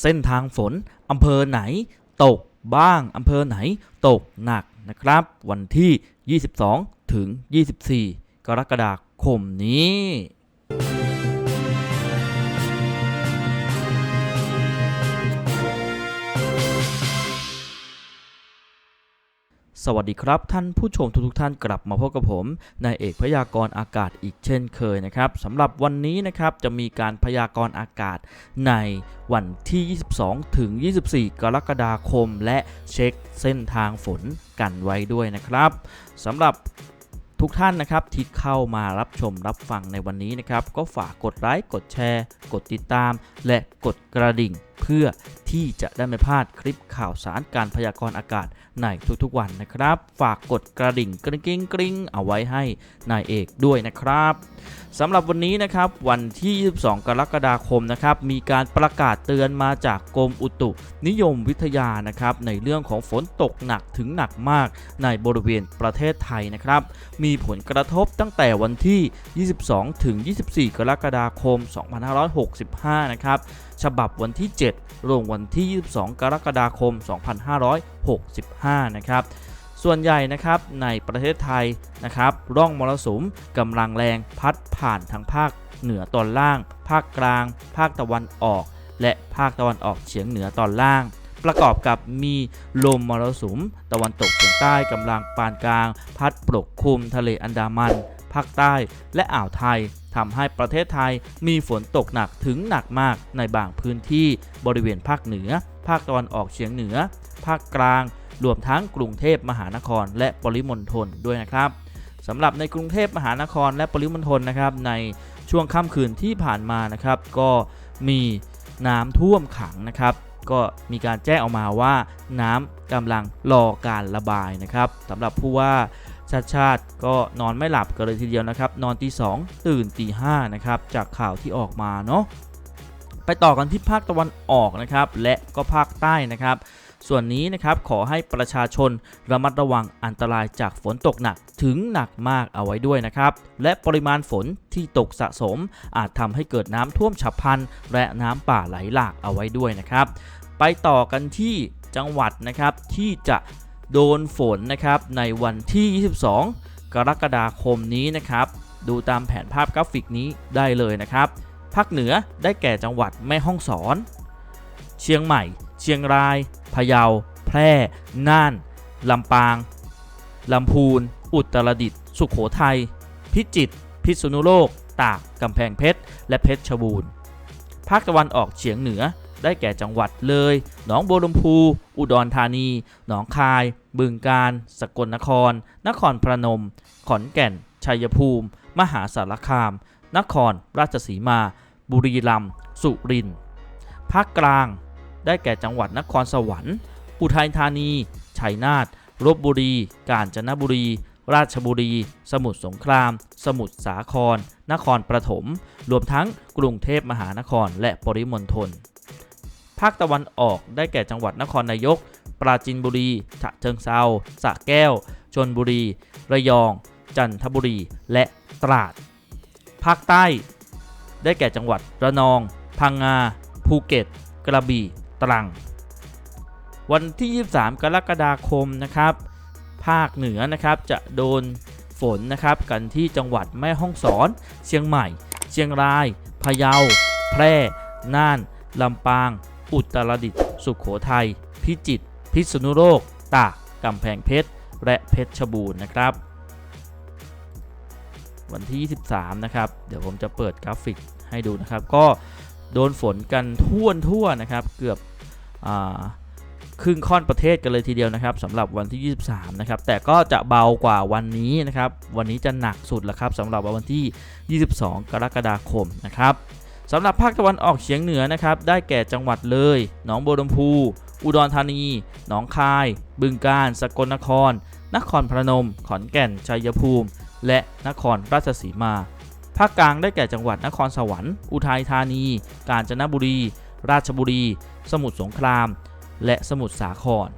เส้นทางฝนอำเภอไหนตกบ้างอำเภอไหนตกหนักนะครับ วันที่ 22 ถึง 24 กรกฎาคมนี้ สวัสดีครับ ท่านผู้ชมทุกๆท่านกลับมาพบกับผมนายเอกพยากรณ์อากาศอีกเช่นเคยนะครับสำหรับวันนี้นะครับจะมีการพยากรณ์อากาศในวันที่ 22 ถึง 24 กรกฎาคม และเช็คเส้นทางฝนกันไว้ด้วยนะครับสำหรับทุกท่านนะครับที่เข้ามารับชมรับฟังในวันนี้นะครับ ก็ฝากกดไลค์กดแชร์ กดติดตาม และกดกระดิ่ง เพื่อที่จะได้ไม่พลาดคลิปข่าวสารการพยากรณ์อากาศในทุกๆวันนะครับ ฝากกดกระดิ่งกริ๊งกริ๊งกริ๊งเอาไว้ให้นายเอกด้วยนะครับสำหรับวันนี้นะครับวันที่ 22 กรกฎาคมนะครับมีการประกาศเตือนมาจากกรมอุตุนิยมวิทยานะครับในเรื่องของฝนตกหนักถึงหนักมากในบริเวณประเทศไทยนะครับ มีผลกระทบตั้งแต่วันที่ 22 ถึง 24 กรกฎาคม 2565 นะครับฉบับวันที่ 7ลงวันที่ 22 กรกฎาคม 2565 นะครับ ส่วนใหญ่นะครับในประเทศไทยนะครับร่องมรสุมกำลังแรงพัดผ่านทางภาคเหนือตอนล่าง ภาคกลาง ภาคตะวันออก และภาคตะวันออกเฉียงเหนือตอนล่าง ประกอบกับมีลมมรสุม ตะวันตกเฉียงใต้กำลังปานกลาง พัดปกคลุมทะเลอันดามัน ภาคใต้ และอ่าวไทยทำให้ประเทศไทยมีฝนตกหนักถึงหนักมากในบางพื้นที่บริเวณภาคเหนือ ภาคตะวันออกเฉียงเหนือ ภาคกลาง รวมทั้งกรุงเทพมหานคร และปริมณฑลด้วยนะครับสำหรับในกรุงเทพมหานครและปริมณฑลนะครับในช่วงค่ำคืนที่ผ่านมานะครับก็มีน้ำท่วมขังนะครับ ก็มีการแจ้งออกมาว่าน้ำกำลังรอการระบายนะครับสำหรับผู้ว่า ชาติชาติก็นอนไม่หลับกันเลยทีเดียวนะครับ นอนตีสองตื่นตีห้านะครับ จากข่าวที่ออกมาเนาะไปต่อกันที่ภาคตะวันออกนะครับ และก็ภาคใต้นะครับ ส่วนนี้นะครับขอให้ประชาชนระมัดระวังอันตรายจากฝนตกหนักถึงหนักมากเอาไว้ด้วยนะครับ และปริมาณฝนที่ตกสะสม อาจทำให้เกิดน้ำท่วมฉับพลัน และน้ำป่าไหลหลากเอาไว้ด้วยนะครับ ไปต่อกันที่จังหวัดนะครับที่จะ โดนฝนนะครับในวันที่ 22 กรกฎาคมนี้นะครับ ดูตามแผนภาพกราฟิกนี้ได้เลยนะครับภาคเหนือได้แก่จังหวัดแม่ฮ่องสอน เชียงใหม่ เชียงราย พะเยา แพร่ น่าน ลำปาง ลำพูน อุตรดิตถ์ สุขโขทัย พิจิตร พิษณุโลก ตาก กำแพงเพชร และเพชรชบูรณ์ ภาคตะวันออกเฉียงเหนือ ได้แก่จังหวัดเลย หนองบัวลำพู อุดรธานี หนองคาย บึงกาฬ สกลนคร นครพนม ขอนแก่น ชัยภูมิ มหาสารคาม นครราชสีมา บุรีรัมย์ สุรินทร์ ภาคกลาง ได้แก่จังหวัดนครสวรรค์ อุทัยธานี ชัยนาท ลบบุรี กาญจนบุรี ราชบุรี สมุทรสงคราม สมุทรสาคร นครปฐม รวมทั้งกรุงเทพมหานครและปริมณฑล ภาคตะวันออกได้แก่จังหวัดนครนายก ปราจีนบุรี ฉะเชิงเซาสระแก้ว ชนบุรี ระยอง จันทบุรี และตราด ภาคใต้ ได้แก่จังหวัดระนอง พังงา ภูเก็ต กระบี่ ตรัง วันที่ 23 กรกฎาคมนะครับ ภาคเหนือนะครับจะโดนฝนนะครับกันที่จังหวัดแม่ฮ่องสอน เชียงใหม่ เชียงราย พะเยา แพร่ น่าน ลำปาง อุตรดิตถ์สุขโขทัย พิจิตร พิษณุโลก ตาก กำแพงเพชร และเพชรบูรณ์นะครับ วันที่ 23 นะครับ เดี๋ยวผมจะเปิดกราฟิกให้ดูนะครับ ก็โดนฝนกันท่วทั่วนะครับ เกือบอครึ่งค่อนประเทศกันเลยทีเดียวนะครับสำหรับวันที่ 23 นะครับ แต่ก็จะเบากว่าวันนี้นะครับ วันนี้จะหนักสุดแล้วครับสำหรับวันที่ 22 กรกฎาคมนะครับ สำหรับภาคตะวันออกเฉียงเหนือนะครับ ได้แก่จังหวัดเลย หนองบัวลำพู อุดรธานี หนองคาย บึงกาฬ สกลนคร นครพนม ขอนแก่น ชัยภูมิ และนครราชสีมา ภาคกลางได้แก่จังหวัดนครสวรรค์ อุทัยธานี กาญจนบุรี ราชบุรี สมุทรสงคราม และสมุทรสาคร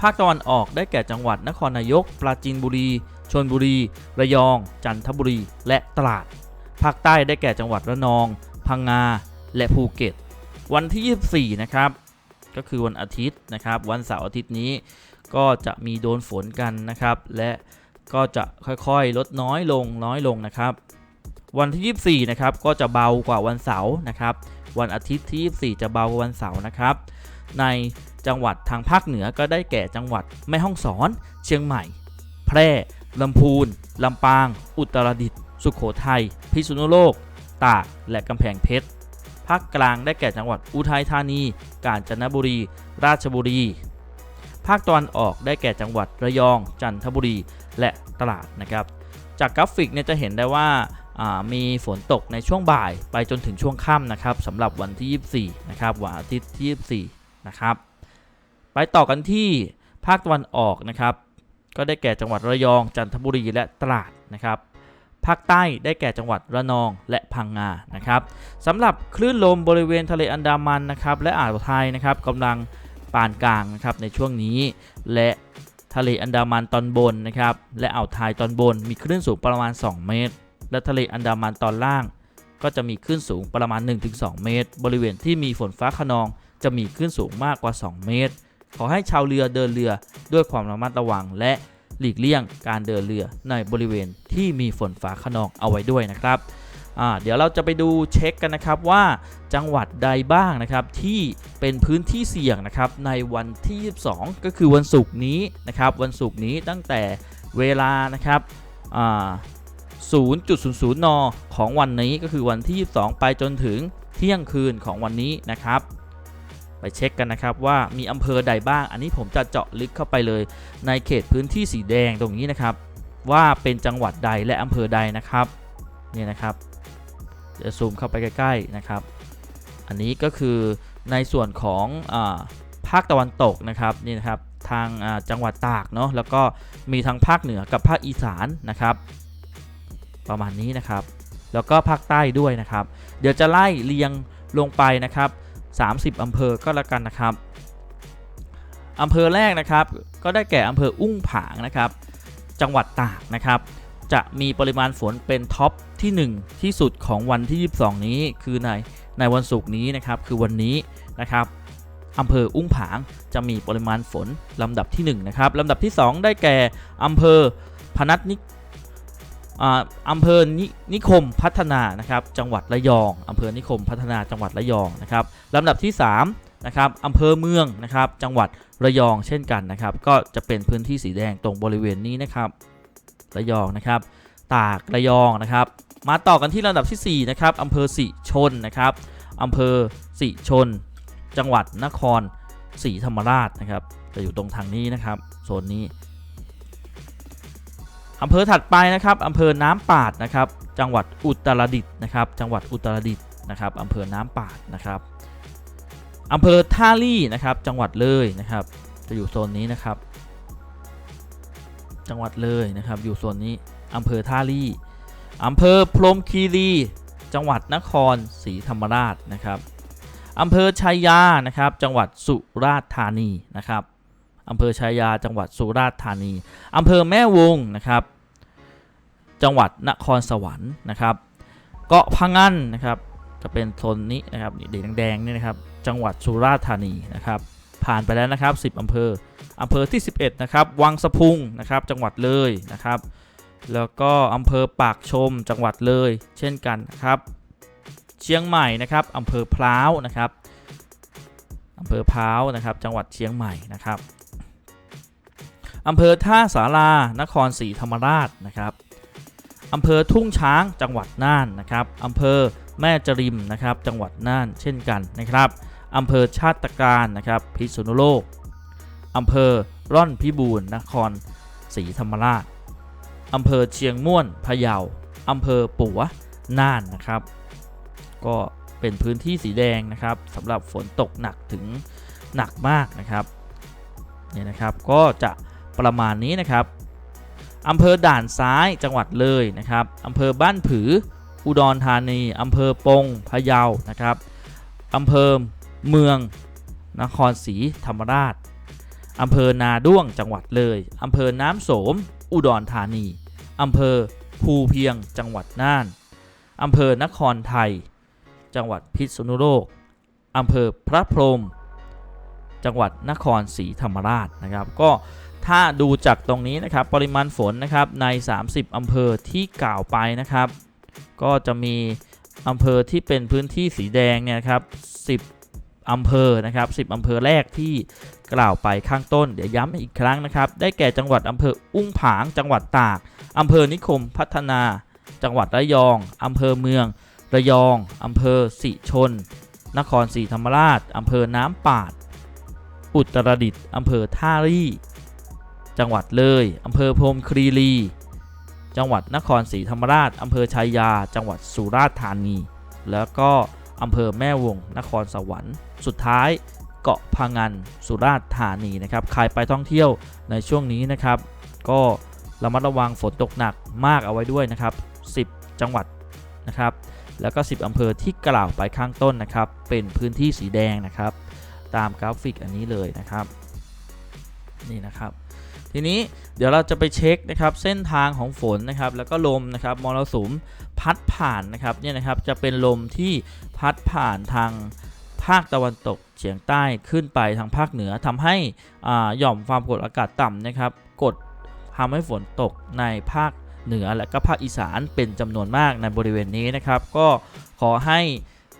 ภาคตะวันออกได้แก่จังหวัดนครนายก ปราจีนบุรี ชลบุรี ระยอง จันทบุรี และตราด ภาคใต้ได้แก่จังหวัดระนอง พังงา และภูเก็ต วันที่ 24 นะครับ ก็คือวันอาทิตย์นะครับ วันเสาร์อาทิตย์นี้ก็จะมีโดนฝนกันนะครับ และก็จะค่อยๆ ลดน้อยลงน้อยลงนะครับ วันที่ 24 นะครับ ก็จะเบากว่าวันเสาร์นะครับ วันอาทิตย์ที่ 24 จะเบากว่าวันเสาร์นะครับ ในจังหวัดทางภาคเหนือก็ได้แก่จังหวัดแม่ฮ่องสอน เชียงใหม่ แพร่ลำพูนลำปาง อุตรดิตถ์ สุขโขทัย พิษณุโลก ตาก และกำแพงเพชร ภาคกลางได้แก่จังหวัดอุทัยธานี กาญจนบุรี ราชบุรี ภาคตะวันออกได้แก่จังหวัดระยอง จันทบุรี และตราดนะครับ จากกราฟิกเนี่ยจะเห็นได้ว่าามีฝนตกในช่วงบ่ายไปจนถึงช่วงค่ำนะครับสำหรับวันที่ 24 นะครับวันอาทิตย์ที่ 24 นะครับ ไปต่อกันที่ภาคตะวันออกนะครับ ก็ได้แก่จังหวัดระยอง จันทบุรีและตราดนะครับ ภาคใต้ได้แก่จังหวัดระนองและพังงานะครับสำหรับคลื่นลมบริเวณทะเลอันดามันนะครับและอ่าวไทยนะครับกำลังปานกลางนะครับในช่วงนี้ และทะเลอันดามันตอนบนนะครับและอ่าวไทยตอนบน มีคลื่นสูงประมาณ 2 เมตร และทะเลอันดามันตอนล่าง ก็จะมีคลื่นสูงประมาณ 1-2 เมตร บริเวณที่มีฝนฟ้าขนองจะมีคลื่นสูงมากกว่า 2 เมตร ขอให้ชาวเรือเดินเรือด้วยความระมัดระวังและ หลีกเลี่ยงการเดินเรือในบริเวณที่มีฝนฟ้าขนองเอาไว้ด้วยนะครับเดี๋ยวเราจะไปดูเช็คกันนะครับว่าจังหวัดใดบ้างนะครับที่เป็นพื้นที่เสี่ยงนะครับในวันที่ 22 ก็คือวันศุกร์นี้นะครับวันศุกร์นี้ตั้งแต่เวลานะครับ0.00 น ของวันนี้ก็คือวันที่ 22 ไปจนถึงเที่ยงคืนของวันนี้นะครับ เช็คกันนะครับว่ามีอำเภอใดบ้าง อันนี้ผมจะเจาะลึกเข้าไปเลย ในเขตพื้นที่สีแดงตรงนี้นะครับ ว่าเป็นจังหวัดใดและอำเภอใดนะครับนี่นะครับเดี๋ยวซูมเข้าไปใกล้ๆนะครับ อันนี้ก็คือในส่วนของอภาคตะวันตกนะครับนี่นะครับทางจังหวัดตากเนาะแล้วก็มีทั้งภาคเหนือกับภาคอีสานนะครับ ประมาณนี้นะครับ แล้วก็ภาคใต้ด้วยนะครับ เดี๋ยวจะไล่เรียงลงไปนะครับ 30 อำเภอก็แล้วกันนะครับอำเภอแรกนะครับ ก็ได้แก่อำเภออุ้งผางนะครับ จังหวัดตากนะครับ จะมีปริมาณฝนเป็นท็อปที่ 1 ที่สุดของวันที่ 22 นี้คือในในวันศุกร์นี้นะครับคือวันนี้นะครับอำเภออุ้งผางจะมีปริมาณฝนลำดับที่ 1 นะครับลำดับที่ 2 ได้แก่อำเภอพนัสนิ อ่าอำเภอนินิคมพัฒนานะครับจังหวัดระยองอำเภอนิคมพัฒนาจังหวัดระยองนะครับลำดับที่3นะครับอำเภอเมืองนะครับจังหวัดระยองเช่นกันนะครับ ก็จะเป็นพื้นที่สีแดงตรงบริเวณนี้นะครับระยองนะครับ ตากระยองนะครับ มาต่อกันที่ลำดับทีสี่4นะครับอำเภอสิชนนะครับอำเภอสิชน จังหวัดนครศรีธรรมราชนะครับจะอยู่ตรงทางนี้นะครับโซนนี้ อำเภอถัดไปนะครับอำเภอน้ำปาดนะครับ จังหวัดอุตรดิตถ์นะครับ จังหวัดอุตรดิตถ์นะครับอำเภอน้ำปาดนะครับอำเภอท่าลี่นะครับ จังหวัดเลยนะครับ จะอยู่โซนนี้นะครับ จังหวัดเลยนะครับ อยู่โซนนี้อำเภอท่าลี่อำเภอพรหมคีรี จังหวัดนครศรีธรรมราชนะครับอำเภอชัยยานะครับ จังหวัดสุราษฎร์ธานีนะครับ อำเภอชัยาจังหวัดสุราษฎร์ธานีอำเภอแม่วงนะครับ จังหวัดนครสวรรค์นะครับ เกาะพังงันนะครับ จะเป็นโซนนี้นะครับนี่แดงๆนี่นะครับ จังหวัดสุราษฎร์ธานีนะครับ ผ่านไปแล้วนะครับ 10อำเภออำเภอที่ 11 นะครับ วังสะพุงนะครับ จังหวัดเลยนะครับ แล้วก็อำเภอปากชมจังหวัดเลย เช่นกันนะครับ เชียงใหม่นะครับอำเภอพร้าวนะครับอำเภอพร้าวนะครับ จังหวัดเชียงใหม่นะครับ อำเภอท่าสารานครศรีธรรมราชนะครับอำเภอทุ่งช้างจังหวัดน่านนะครับอำเภอแม่จริมนะครับจังหวัดน่านเช่นกันนะครับอำเภอชาติการนะครับพิษณุโลกอำเภอร่อนพิบูรณ์นครศรีธรรมราชอำเภอเชียงม่วนพะเยาอำเภอปัวน่านนะครับ ก็เป็นพื้นที่สีแดงนะครับสำหรับฝนตกหนักถึงหนักมากนะครับเนี่ยนะครับก็จะ ประมาณนี้นะครับอำเภอด่านซ้ายจังหวัดเลยนะครับอำเภอบ้านผือ อุดรธานีอำเภอปงพะเยานะครับอำเภอเมืองนครศรีธรรมราชอำเภอนาด้วงจังหวัดเลยอำเภอน้ำโสม อุดรธานีอำเภอภูเพียงจังหวัดน่านอำเภอนครไทย จังหวัดพิษณุโลกอำเภอพระพรหมจังหวัดนครศรีธรรมราชนะครับ ก็ ถ้าดูจากตรงนี้นะครับปริมาณฝนนะครับใน 30 อำเภอที่กล่าวไปนะครับ ก็จะมีอำเภอที่เป็นพื้นที่สีแดงเนี่ยครับ 10 อำเภอนะครับ 10 อำเภอแรกที่กล่าวไปข้างต้น เดี๋ยวย้ำอีกครั้งนะครับ ได้แก่จังหวัดอำเภออุ้งผาง จังหวัดตาก อำเภอนิคมพัฒนา จังหวัดระยอง อำเภอเมือง ระยอง อำเภอสิชน นครศรีธรรมราช อำเภอน้ำปาด อุตรดิตถ์อำเภอท่ารี่ จังหวัดเลยอำเภอพรมครีรี จังหวัดนครศรีธรรมราชอำเภอชัยยา จังหวัดสุราษฎร์ธานี แล้วก็อำเภอแม่วง นครสวรรค์ สุดท้ายเกาะพังงานสุราษฎร์ธานีนะครับ ใครไปท่องเที่ยวในช่วงนี้นะครับ ก็ระมัดระวังฝนตกหนักมากเอาไว้ด้วยนะครับ 10 จังหวัดนะครับ แล้วก็ 10 อำเภอที่กล่าวไปข้างต้นนะครับ เป็นพื้นที่สีแดงนะครับ ตามกราฟิกอันนี้เลยนะครับ นี่นะครับ ทีนี้เดี๋ยวเราจะไปเช็คนะครับเส้นทางของฝนนะครับแล้วก็ลมนะครับมรสุมพัดผ่านนะครับเนี่ยนะครับจะเป็นลมที่พัดผ่านทางภาคตะวันตกเฉียงใต้ขึ้นไปทางภาคเหนือทำให้อ่าหย่อมความกดอากาศต่ำนะครับ กดทำให้ฝนตกในภาคเหนือและก็ภาคอีสานเป็นจำนวนมากในบริเวณนี้นะครับ ก็ขอให้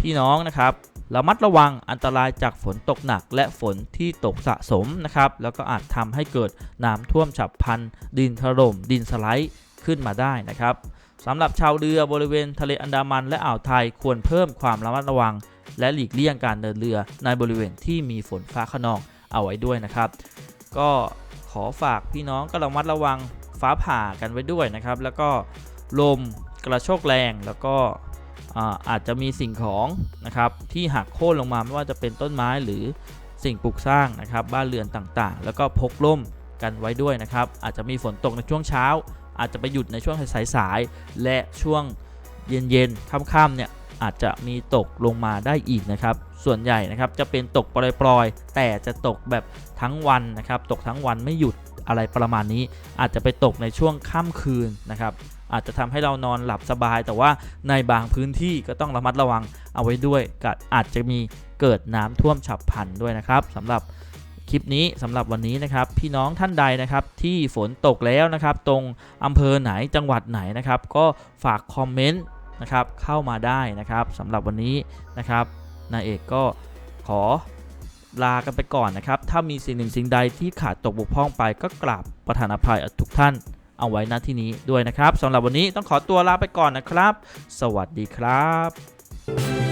พี่น้องนะครับ ระมัดระวังอันตรายจากฝนตกหนักและฝนที่ตกสะสมนะครับ แล้วก็อาจทำให้เกิดน้ำท่วมฉับพลัน ดินถล่ม ดินสไลด์ขึ้นมาได้นะครับสำหรับชาวเรือบริเวณทะเลอันดามันและอ่าวไทยควรเพิ่มความระมัดระวัง และหลีกเลี่ยงการเดินเรือในบริเวณที่มีฝนฟ้าขนองเอาไว้ด้วยนะครับ ก็ขอฝากพี่น้องก็ระมัดระวังฟ้าผ่ากันไว้ด้วยนะครับ แล้วก็ลมกระโชกแรงแล้วก็ อาอาจจะมีสิ่งของนะครับที่หักโค่นลงมาไม่ว่าจะเป็นต้นไม้หรือสิ่งปลูกสร้างนะครับบ้านเรือนต่างๆ แล้วก็พกร่มกันไว้ด้วยนะครับอาจจะมีฝนตกในช่วงเช้า อาจจะไปหยุดในช่วงสายๆและช่วงเย็นๆค่ำๆเนี่ยอาจจะมีตกลงมาได้อีกนะครับ ส่วนใหญ่นะครับจะเป็นตกปล่อยๆ แต่จะตกแบบทั้งวันนะครับ ตกทั้งวันไม่หยุดอะไรประมาณนี้ อาจจะไปตกในช่วงค่ำคืนนะครับ อาจจะทำให้เรานอนหลับสบาย แต่ว่าในบางพื้นที่ก็ต้องระมัดระวังเอาไว้ด้วยก็อาจจะมีเกิดน้ำท่วมฉับพลันด้วยนะครับสำหรับคลิปนี้สำหรับวันนี้นะครับ พี่น้องท่านใดนะครับที่ฝนตกแล้วนะครับ ตรงอำเภอไหนจังหวัดไหนนะครับ ก็ฝากคอมเมนต์นะครับเข้ามาได้นะครับสำหรับวันนี้นะครับนายเอกก็ขอลากันไปก่อนนะครับ ถ้ามีสิ่งหนึ่งสิ่งใดที่ขาดตกบกพร่องไปก็กราบประธานอภัยทุกท่าน เอาไว้ณที่นี้ด้วยนะครับสำหรับวันนี้ต้องขอตัวลาไปก่อนนะครับ สวัสดีครับ